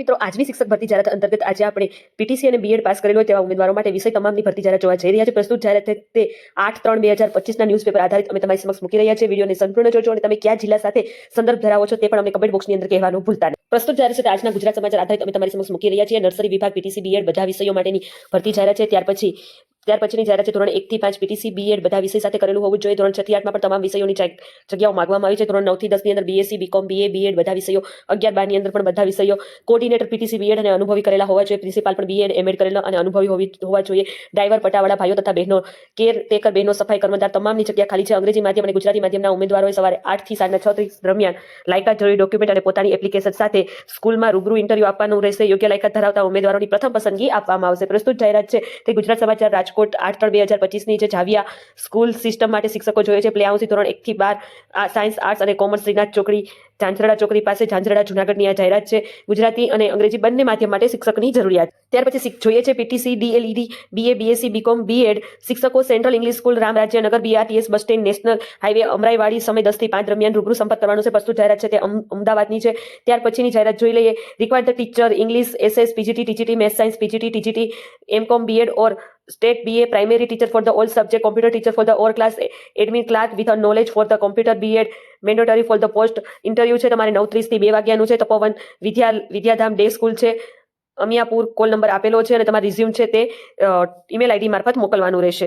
મિત્રો, આજની શિક્ષક ભરતી જાહેરાત અંતર્ગત આજે આપણે પીટીસી અને બીએડ પાસ કરેલો તેવા ઉમેદવારો માટે વિષય તમામની ભરતી જાહેરાત જોવા જઈ રહ્યા છે. પ્રસ્તુત જાહેરાત તે આઠ ત્રણ બે હજાર પચીસના ન્યૂઝપેપર આધારિત અમે તમારી સમક્ષ મૂકી રહ્યા છે વિડીયોને સંપૂર્ણ જોજો અને તમે કયા જિલ્લા સાથે સંદર્ભ ધરાવો છો તે પણ અમને કમેન્ટ બોક્સની અંદર કહેવાનું ભૂલતા નહીં. પ્રસ્તુત જાહેરાત છે આજના ગુજરાત સમાચાર આધારિત અમે તમારી સમક્ષ મૂકી રહ્યા છીએ. નર્સરી વિભાગ, પીટીસી બીએડ બધા વિષયો માટેની ભરતી જાહેરાત છે. ત્યાર પછી ત્યાર પછીની જાહેરાત છે, ધોરણ એકથી પાંચ પીટીસી બીએડ બધા વિષય સાથે કરેલું હોવું જોઈએ. ધોરણ છ થી આઠમાં પણ તમામ વિષયોની જગ- જગ્યાઓ માંગવામાં આવી છે. ધોરણ નવથી દસની અંદર બીએસસી બીકોમ બીએ બીએડ બધા વિષયો, અગિયાર બારની અંદર પણ બધા વિષયો કોર્ડિનેટર પીટીસી બીએડ અને અનુભવી કરેલા હોવા જોઈએ. પ્રિન્સિપાલ પણ બીએડ એમએડ કરેલા અને અનુભવી હોવી, હોવા જોઈએ. ડ્રાઈવર પટાવાળા ભાઈઓ તથા બહેનો કેર ટેકર બહેનો, સફાઈ કર્મચાર તમામની જગ્યા ખાલી છે. અંગ્રેજી માધ્યમ અને ગુજરાતી માધ્યમના ઉમેદવારોએ સવારે આઠથી સાંજના છ ત્રીસ દરમિયાન લાયકાત જરૂરી ડોક્યુમેન્ટ અને પોતાની એપ્લિકેશન સાથે સ્કૂલમાં રૂબરૂ ઇન્ટરવ્યૂ આપવાનું રહેશે. યોગ્ય લાયકાત ધરાવતા ઉમેદવારોની પ્રથમ પસંદગી આપવામાં આવશે. પ્રસ્તુત જાહેરાત છે, તે ગુજરાત સમાચાર, રાજકોટ. આઠ ત્રણ બે હજાર પચીસની જે જાવિયા સ્કૂલ સિસ્ટમ માટે શિક્ષકો જોઈએ છે. પ્લે હાઉસથી ધોરણ એકથી બાર સાયન્સ, આર્ટ્સ અને કોમર્સ શ્રીનાથ ચોકડી, ઝાંઝરડા ચોકડી પાસે ઝાંઝરડા જુનાગઢની આ જાહેરાત છે. ગુજરાતી અને અંગ્રેજી બંને માધ્યમ માટે શિક્ષકની જરૂરિયાત. ત્યાર પછી જોઈએ છે PTC DLED BA BSc BCom BEd શિક્ષકો central English school Ramrajyanagar BRTS bus stand, national highway Amraiwadi, સમય દસથી પાંચ દરમિયાન રૂબરૂ સંપર્ક કરવાનું છે. પ્રસ્તુત જાહેરાત છે તે અમ- અમદાવાદની છે. ત્યાર પછીની જાહેરાત જોઈ લઈએ. Required the teacher English SS PGT TGT math science PGT TGT MCom BEd or state BA primary teacher for the all subject, computer teacher for the or class admin clerk with a knowledge for the computer BEd mandatory for the post interview છે તમારે નવ ત્રીસથી બે વાગ્યાનું છે તપોવન વિદ્યા વિદ્યાધામ day school છે અમિયાપુર call number આપેલો છે અને તમારો રિઝ્યુમ છે તે ઈમેલ આઈડી મારફત મોકલવાનું રહેશે.